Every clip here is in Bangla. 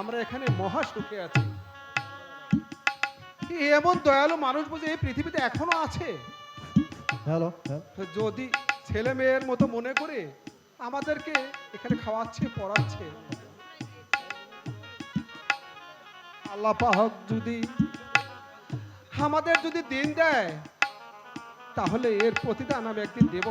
আমরা এখানে মহা সুখে আছি। এমন দয়ালু মানুষ বুঝে এই পৃথিবীতে এখনও আছে? হ্যালো যদি ছেলে মেয়ের মতো মনে করে আমাদেরকে এখানে খাওয়াচ্ছে পড়াচ্ছে। আল্লাহ পাহক যদি আমাদের যদি দিন দেয় তাহলে এর প্রতিদান আমি একদিন দেব।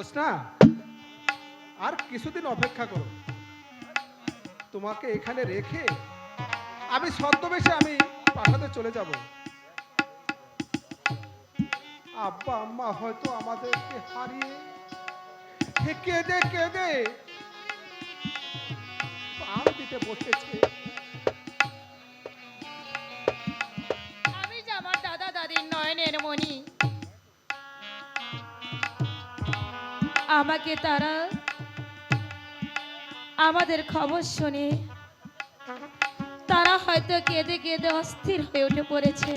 জোসনা আর কিছুদিন অপেক্ষা করো। তোমাকে এখানে রেখে আমি ছদ্মবেশে আমি পাঠাতে চলে যাব। আব্বা, আম্মা হয়তো আমাদেরকে হারিয়ে কেঁদে কেঁদে প্রাণ দিতে বসেছে। আমি যে আমার দাদা দাদির নয়নের মণি আমাকে তারা আমাদের খবর শুনে। তারা হয়তো কেঁদে কেঁদে অস্থির হয়ে উঠে পড়েছে।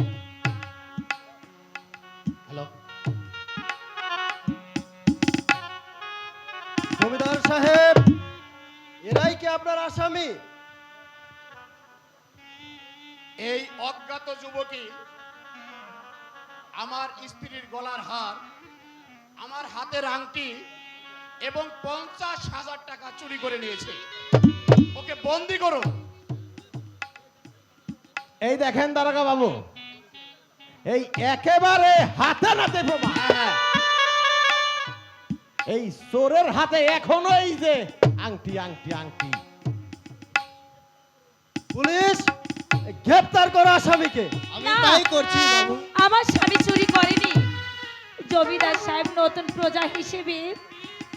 জমিদার সাহেব এরাই কি আপনার আসামি? এই অজ্ঞাত যুবকী আমার স্ত্রীর গলার হার আমার হাতের আংটি এবং পঞ্চাশ হাজার টাকা চুরি করে নিয়েছে। ওকে বন্দি করো। এই দেখেন দারোগা বাবু এই একেবারে হাতে নাতে প্রমাণ। এই চোরের হাতে এখনও এই যে আংটি আংটি আংটি। পুলিশ গ্রেপ্তার করো আসামিকে। আমি তাই করছি আমার স্বামী চুরি করেনি। জমিদার সাহেব নতুন প্রজা হিসেবে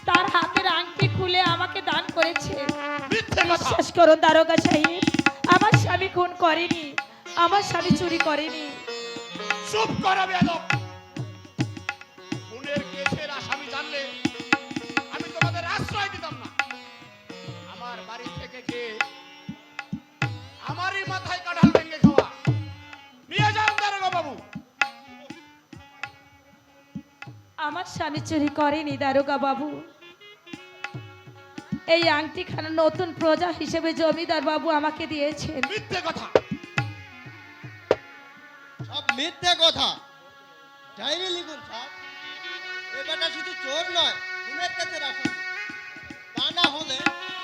তার হাতের আংটি খুলে আমাকে দান করেছে। বিশ্বাস করুন দারোগা সাহেব আমার স্বামী খুন করেনি আমার স্বামী চুরি করেনি। চুপ করো বেদব খুনের কেসের আসামি জানলে আমি তোমাদের আশ্রয় দিতাম না। আমার বাড়ি থেকে খেয়ে আমারই মাথায় কাঁঠাল ভেঙে খাওয়া। নিয়ে যান দারোগা বাবু। আমার স্বামী চুরি করেনি দারোগা বাবু। এই আংটি আংটিখানা নতুন প্রজা হিসেবে জমিদার বাবু আমাকে দিয়েছেন। মিথ্যে কথা। সব মিথ্যে কথা। ডায়েরি লিখুন সব। এ বেটা শুধু চোর নয়, খুনের কাছে রাখুন তা না হলে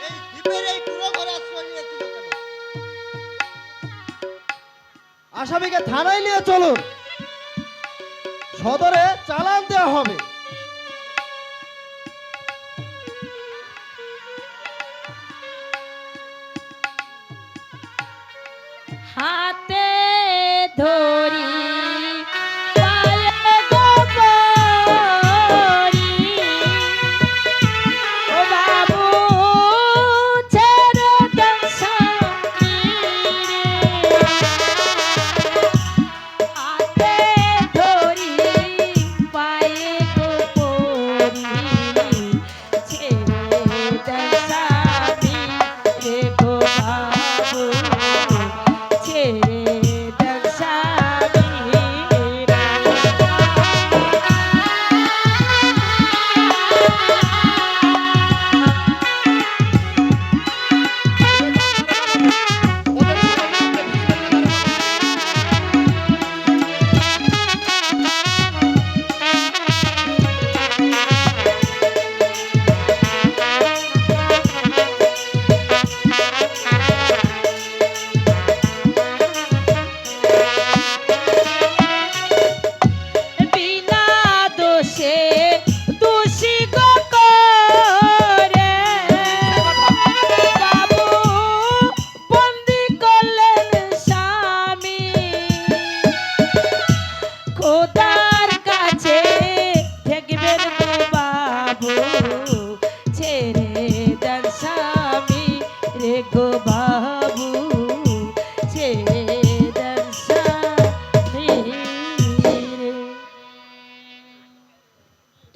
এই দ্বীপের এই পুরো ঘরে আশ্রয় আসামিকে থানায় নিয়ে চলুন। সদরে চালান দেওয়া হবে।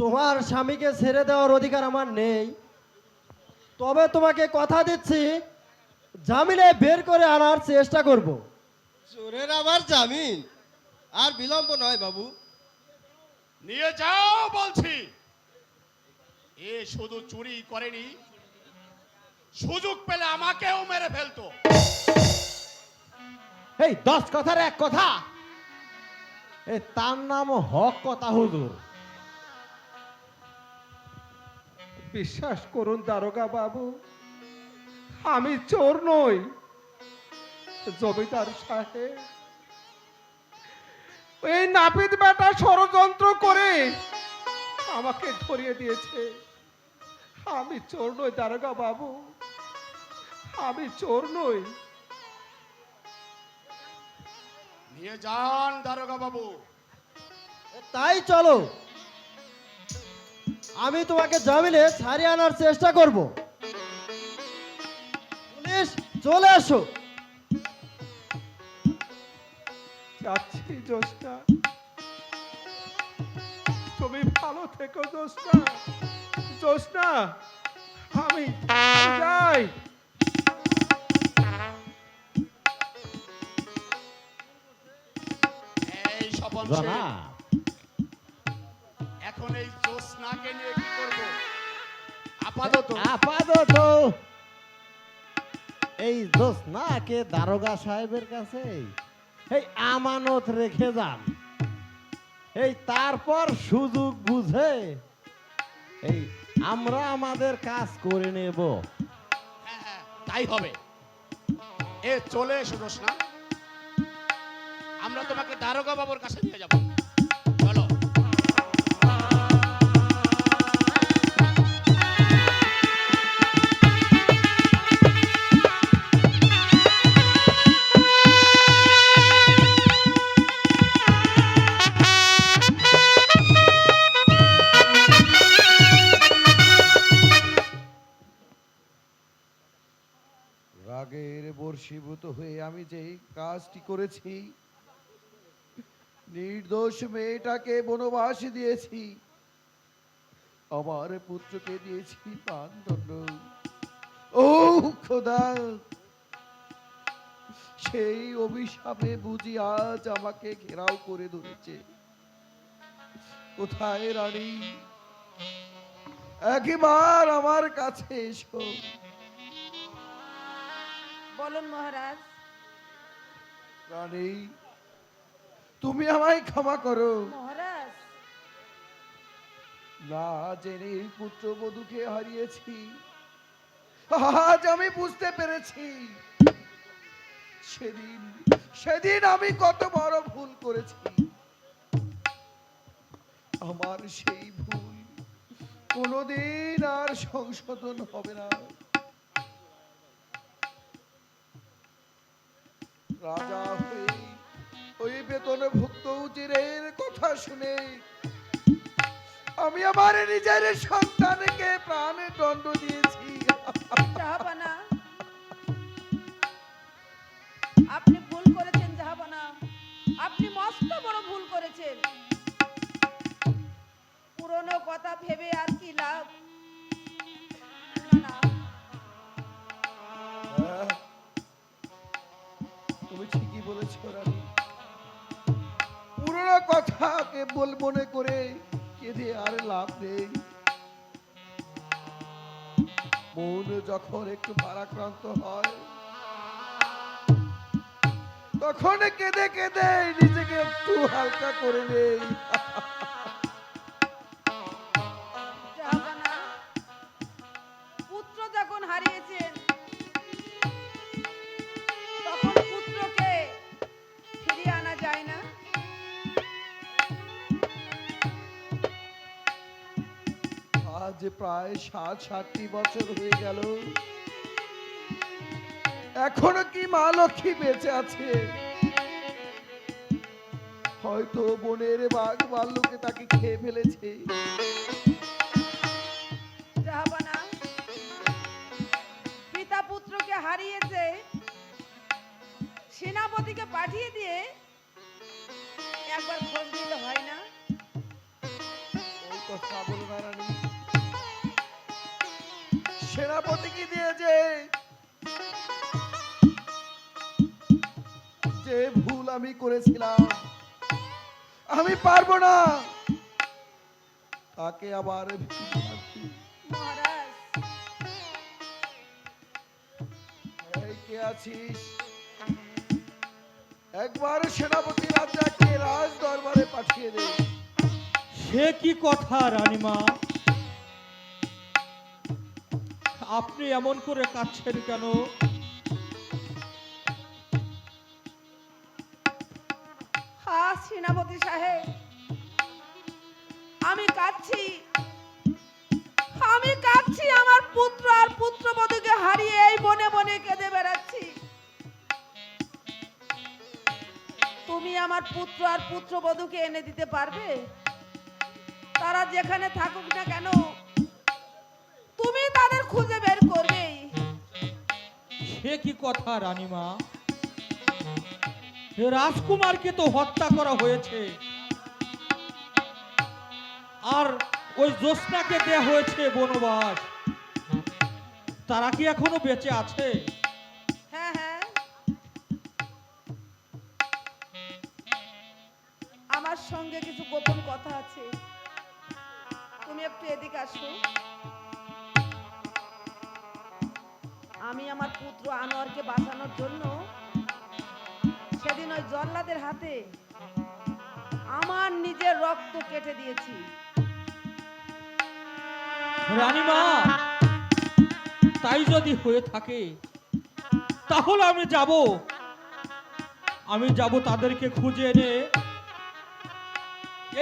তোমার স্বামীকে ছেড়ে দেওয়ার অধিকার আমার নেই। তবে তোমাকে কথা দিচ্ছি জামিনে বের করে আনার চেষ্টা করব। চোরের আবার জামিন? আর বিলম্ব নয় বাবু। নিয়ে যাও বলছি। এ শুধু চুরি করেনি সুযোগ পেলে আমাকেও মেরে ফেলতো। এই দশ কথার এক কথা। এ তার নাম হক কথা হুজুর। বিশ্বাস করুন দারোগা বাবু আমি চোর নই। জমিদার সাহেব এই নাপিত বেটা ষড়যন্ত্র করে আমাকে ধরিয়ে দিয়েছে। আমি চোর নই দারোগা বাবু আমি চোর নই। নিয়ে যান দারোগা বাবু। তাই চলো। আমি তোমাকে জামিনে ছাড়িয়ে আনার চেষ্টা করব। পুলিশ চলে আসো যাচ্ছি তুমি ভালো থেকো জোসনা জোসনা আমি যাই। এই স্বপন এখন এই নিয়ে কি করব? আপাতত। আপাতত এই দারোগা সাহেবের কাছে এই আমানত রেখে যান। এই তারপর সুযোগ বুঝে এই আমরা আমাদের কাজ করে নেব। হ্যাঁ হ্যাঁ তাই হবে। এ চলে এসো জ্যোৎস্না। আমরা তোমাকে দারোগা বাবুর কাছে নিয়ে যাব। বর্ষীভূত হয়ে আমি যে কাজটি করেছি, নির্দোষ মেয়েটাকে বনবাস দিয়েছি, আমার পুত্রকে দিয়েছি প্রাণদণ্ড ও খোদা, সেই অভিশাপে বুঝি আজ আমাকে ঘেরাও করে ধরেছে। কোথায় রানী? একবার আমার কাছে এসো। বলুন মহারাজ। রানী তুমি আমায় ক্ষমা করো। মহারাজ। না জেনে পুত্র বধূকে হারিয়েছি আজ আমি বুঝতে পেরেছি। সেদিন সেদিন আমি কত বড় ভুল করেছি। আমার সেই ভুল কোনোদিন আর সংশোধন হবে না। রাজা হয়ে ওই বেতনভুক্ত উজিরের কথা শুনে আমি আমার নিজের সন্তানকে প্রাণে দণ্ড দিয়েছি। আপনি ভুল করেছেন জাহাপানা। আপনি মস্ত বড় ভুল করেছেন। পুরনো কথা ভেবে আর কি লাভ? কথাকে বল মনে করে কেঁদে আর লাভ নেই। মন যখন একটু ভারাক্রান্ত হয়, তখন কেঁদে কেঁদে নিজেকে একটু হালকা করে নেই। আজ প্রায় সাত সাতটি বছর হয়ে গেল। এখনও কি মা লক্ষ্মী বেঁচে আছে? হয়তো বনের বাঘ বাল্যকে তাকে খেয়ে ফেলেছে। পিতা পুত্রকে হারিয়েছে সেনাপতিকে পাঠিয়ে দিয়ে একবার খোঁজ নিলে হয় না? সেনাপতিকে দিয়েছে? যে ভুল আমি করেছিলাম, আমি পারব না। তাকে আবার আছিস? একবার সেনাপতি রাজাকে রাজ দরবারে পাঠিয়ে দে। সে কি কথা, রানীমা? আপনি এমন করে কাঁদছেন কেন? হা সেনাপতি সাহেব। আমি কাঁদছি। আমি কাঁদছি, আমার পুত্র আর পুত্রবধূকে হারিয়ে এই বনে বনে কেঁদে বেড়াচ্ছি। তুমি আমার পুত্র আর পুত্রবধূকে এনে দিতে পারবে? তারা যেখানে থাকুক না কেন তুমি তাদের খুঁজে বের করবেই সে কি কথা রানীমা? রাজকুমারকে তো হত্যা করা হয়েছে। আর ওই জ্যোৎস্নাকে দেয়া হয়েছে বনবাস। তারা কি এখনও বেঁচে আছে? হ্যাঁ হ্যাঁ। আমার সঙ্গে কিছু গোপন কথা আছে। তুমি একটু এদিকে আসো। আমি আমার পুত্র আনোয়ারকে বাঁচানোর জন্য সেদিন ওই জল্লাদের হাতে আমার নিজের রক্ত কেটে দিয়েছি। রানীমা, তাই যদি হয়ে থাকে, তাহলে আমি যাব। আমি যাব তাদেরকে খুঁজে এনে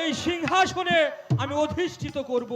এই সিংহাসনে আমি অধিষ্ঠিত করব।